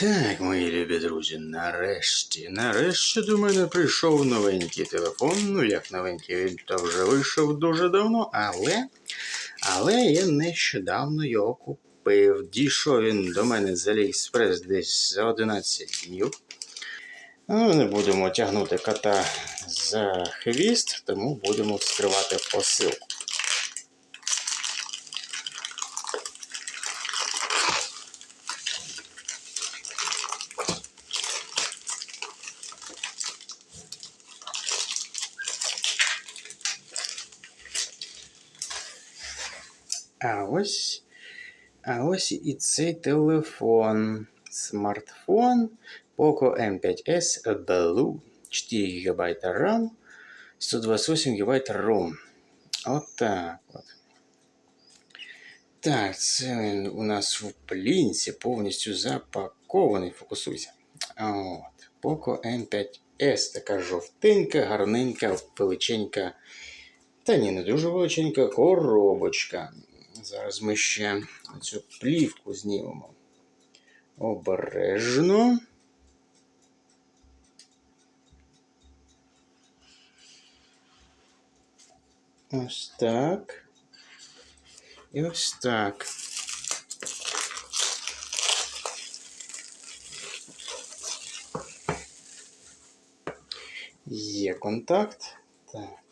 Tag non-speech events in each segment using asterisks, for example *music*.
Так, мої любі друзі, нарешті, нарешті до мене прийшов новенький телефон. Ну, як новенький, він то вже вийшов дуже давно, але, але я нещодавно його купив. Дійшов він до мене з Аліекспрес десь за 11 днів. Ну, не будемо тягнути кота за хвіст, тому будемо вскривати посилку. А ось, а ось і цей телефон. Смартфон Poco M5S Blue. 4 ГБ RAM, 128 ГБ ROM. От так от. Так, це він у нас в плінці повністю запакований. Фокусуйся. От. Poco M5S. Така жовтенька, гарненька, величенька. Та ні, не дуже величенька коробочка. Зараз ми ще цю плівку знімемо. Обережно. Ось так. І ось так. Є контакт. Так.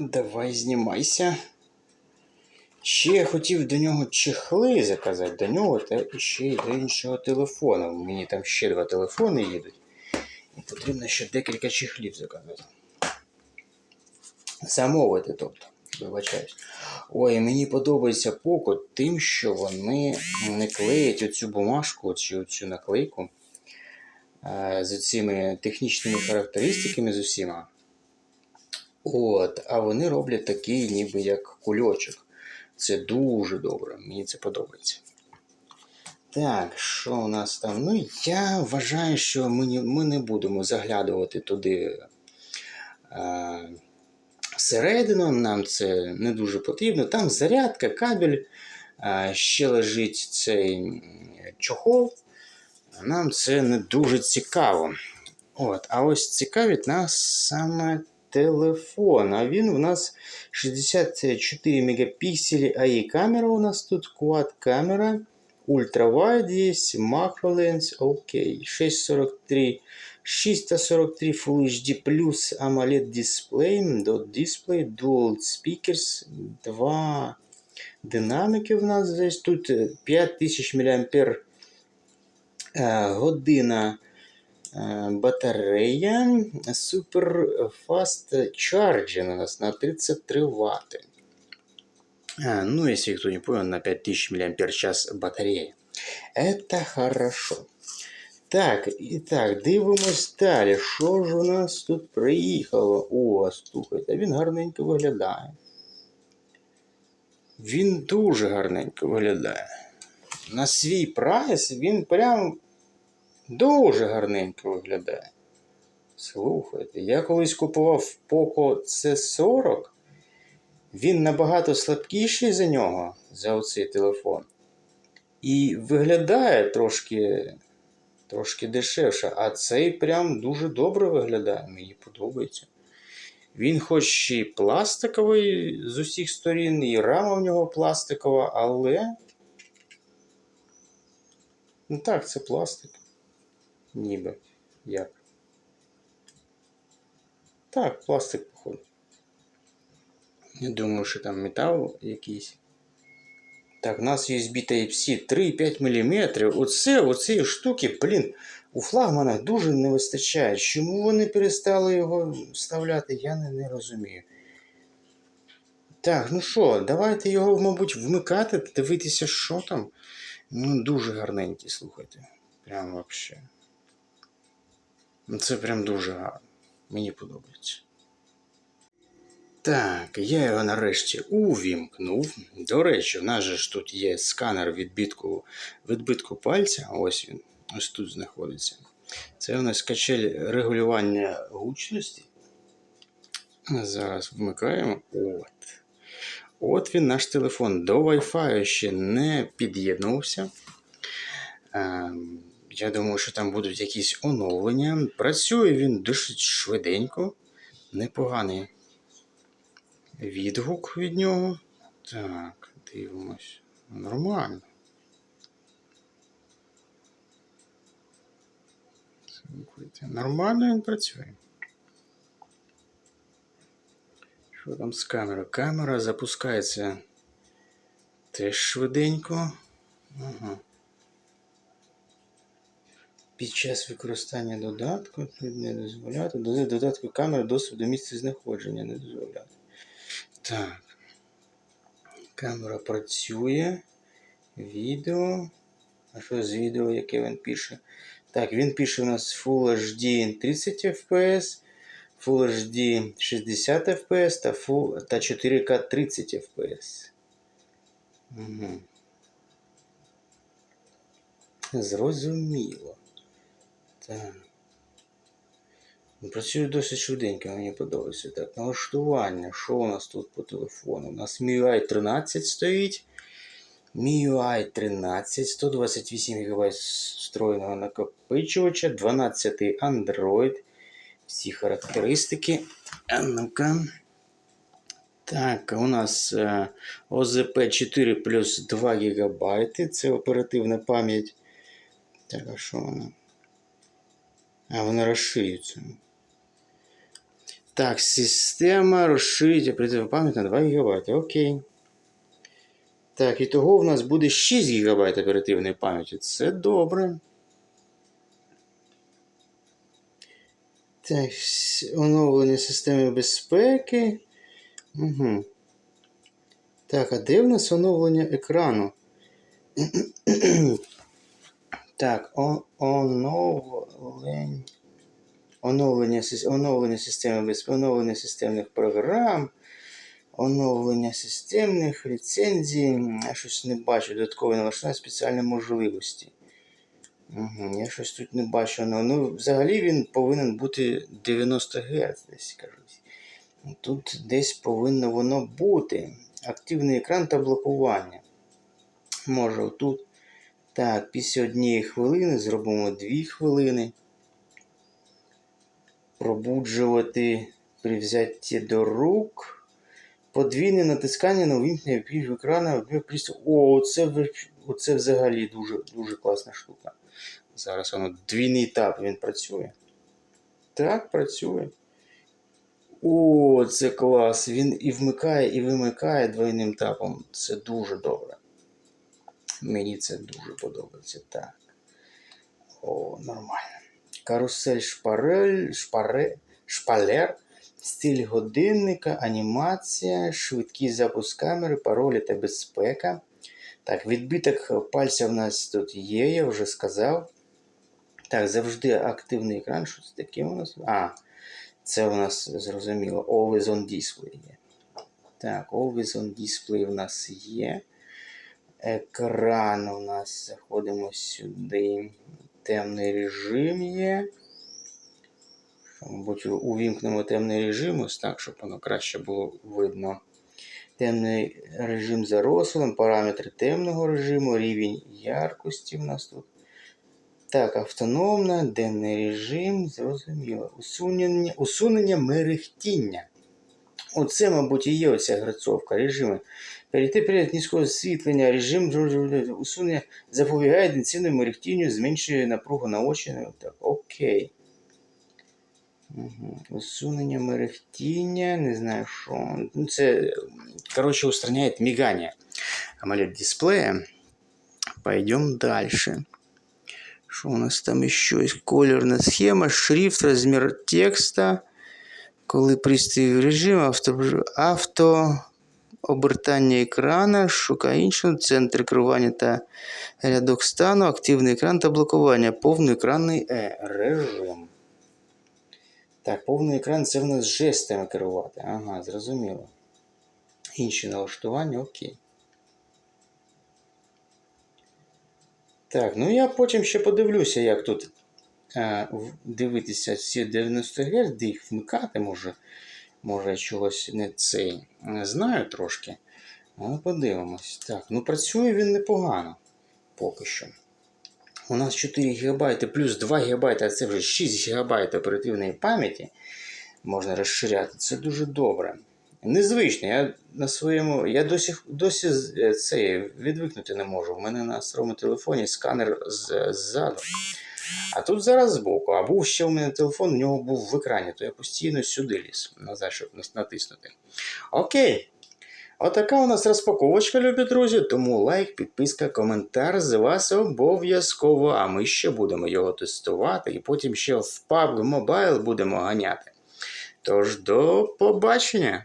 Давай знімайся. Ще я хотів до нього чехли заказати до нього та ще й до іншого телефону. Мені там ще два телефони їдуть. І потрібно ще декілька чехлів заказати. Замовити, тобто, вибачаюсь. Ой, мені подобається Poco тим, що вони не клеять оцю бумажку чи оцю наклейку е, з цими технічними характеристиками з усіма. От, а вони роблять такий, ніби як кульочок. Це дуже добре, мені це подобається. Так, що у нас там? Ну, я вважаю, що ми не, ми не будемо заглядувати туди е, всередину, нам це не дуже потрібно. Там зарядка, кабель, е, ще лежить цей чохол. Нам це не дуже цікаво. От, а ось цікавить нас саме телефон. А він у нас 64 мегапікселі АІ камера у нас тут, quad камера, ультравайд є, макроленс, окей, 643, 643 Full HD плюс AMOLED дисплей, dot display, dual speakers, два динаміки в нас десь тут 5000 мАh година Е, Батарея Super Fast Charging у нас на 33 Вт. Ну, если кто не понял, на 5000 мАч батарея. Это хорошо. Так, і дивимось далі. Що ж у нас тут приїхало? О, слухайте, він гарненько виглядає. Він дуже гарненько виглядає. На свій прайс він прям Дуже гарненько виглядає. Слухайте, я колись купував Poco C40. Він набагато слабкіший за нього, за оцей телефон. І виглядає трошки трошки дешевше. А цей прям дуже добре виглядає. Мені подобається. Він хоч і пластиковий з усіх сторін, і рама в нього пластикова, але. Ну так, це пластик. Ніби. Як? Так, пластик, походу. Я думаю, що там метал якийсь. Так, у нас USB Type-C 3,5 мм. Оце, оцієї штуки, блін, у флагманах дуже не вистачає. Чому вони перестали його вставляти, я не, не розумію. Так, ну що, давайте його, мабуть, вмикати, дивитися, що там. Ну, дуже гарненький, слухайте. Прям вообще. Ну, Це прям дуже гарно. Мені подобається. Так, я його нарешті увімкнув. До речі, у нас же ж тут є сканер відбитку, відбитку пальця. Ось він, ось тут знаходиться. Це у нас качель регулювання гучності. Зараз вмикаємо. От. От він наш телефон. До Wi-Fi ще не під'єднувся. Я думаю, що там будуть якісь оновлення. Працює він досить швиденько, непоганий відгук від нього. Так, дивимось. Нормально. Нормально він працює. Що там з камерою? Камера запускається теж швиденько. Ага. Під час використання додатку не дозволяти. До додатку камери доступ до місця знаходження не дозволяти. Так. Камера працює. Відео. А що з відео, яке він пише? Так, він пише у нас Full HD 30 FPS, Full HD 60 FPS та, Full, та 4K 30 FPS. Угу. Зрозуміло. Так. Ну, Працює досить швиденько, мені подобається. Так, налаштування. Що у нас тут по телефону? У нас MIUI 13 стоїть. MIUI 13, 128 ГБ встроєного накопичувача, 12 Android. Всі характеристики. А ну-ка. Так, у нас е, ОЗП 4 плюс 2 ГБ. Це оперативна пам'ять. Так, а що вона? А, вона розширюється. Так, система оперативну пам'ять на 2 ГБ. Окей. Так, і того в нас буде 6 ГБ оперативної пам'яті. Це добре. Так, оновлення системи безпеки. Угу. Так, а де в нас оновлення екрану? *clears throat* так, о, оновлення. Оновлення, оновлення системи оновлення системних програм. Оновлення системних ліцензій. Я щось не бачу. Додаткове налаштування спеціальні можливості. Угу, я щось тут не бачу. Ну, ну, взагалі він повинен бути 90 Гц, десь кажуть. Тут десь повинно воно бути. Активний екран та блокування. Може тут. Так, після однієї хвилини зробимо 2 хвилини. Пробуджувати при взятті до рук. Подвійне натискання на увімкнення пів екрану. О, це, оце взагалі дуже, дуже класна штука. Зараз воно двійний тап він працює. Так, працює. О, це клас. Він і вмикає, і вимикає двойним тапом. Це дуже добре. Мені це дуже подобається. Так. О, нормально. Карусель шпарель, шпаре, шпалер, стиль годинника, анімація, швидкий запуск камери, паролі та безпека. Так, відбиток пальця в нас тут є, я вже сказав. Так, завжди активний екран. Що це таке у нас? А, це у нас зрозуміло. Always on display є. Так, Always on display в нас є. Екран у нас заходимо сюди. Темний режим є. Мабуть, увімкнемо темний режим, ось так, щоб воно краще було видно. Темний режим за розсилом, параметри темного режиму, рівень яркості в нас тут. Так, автономна, денний режим, зрозуміло. Усунення, усунення мерехтіння. Оце, мабуть, і є оця грацовка режими. Перейти перед низького освітлення, режим усунення запобігає інтенсивному мерехтінню, зменшує напругу на очі. Ну, Так, окей. Угу. Усунення мерехтіння, не знаю що. Ну, це, короче, устраняє мигання AMOLED дисплея. Пойдем дальше. Что у нас там еще есть? Колерная схема, шрифт, размер текста. Коли пристрій режим, авто, авто обертання екрана, шукає іншого, центр керування та рядок стану, активний екран та блокування, повноекранний е, режим. Так, повний екран це в нас жестами керувати. Ага, зрозуміло. Інші налаштування, окей. Так, ну я потім ще подивлюся, як тут дивитися ці 90 Гц, їх вмикати може. Може, я чогось не цей не знаю трошки. Але подивимось. Так, ну працює він непогано поки що. у нас 4 ГБ плюс 2 ГБ, а це вже 6 ГБ оперативної пам'яті можна розширяти. Це дуже добре. Незвично, я на своєму. Я досі, досі е, це відвикнути не можу. У мене на старому телефоні сканер ззаду. А тут зараз збоку. А був ще у мене телефон, у нього був в екрані, то я постійно сюди ліз назад, щоб натиснути. Окей. Отака у нас розпаковочка, любі друзі. Тому лайк, підписка, коментар з вас обов'язково. А ми ще будемо його тестувати і потім ще в PUBG Mobile будемо ганяти. Тож до побачення!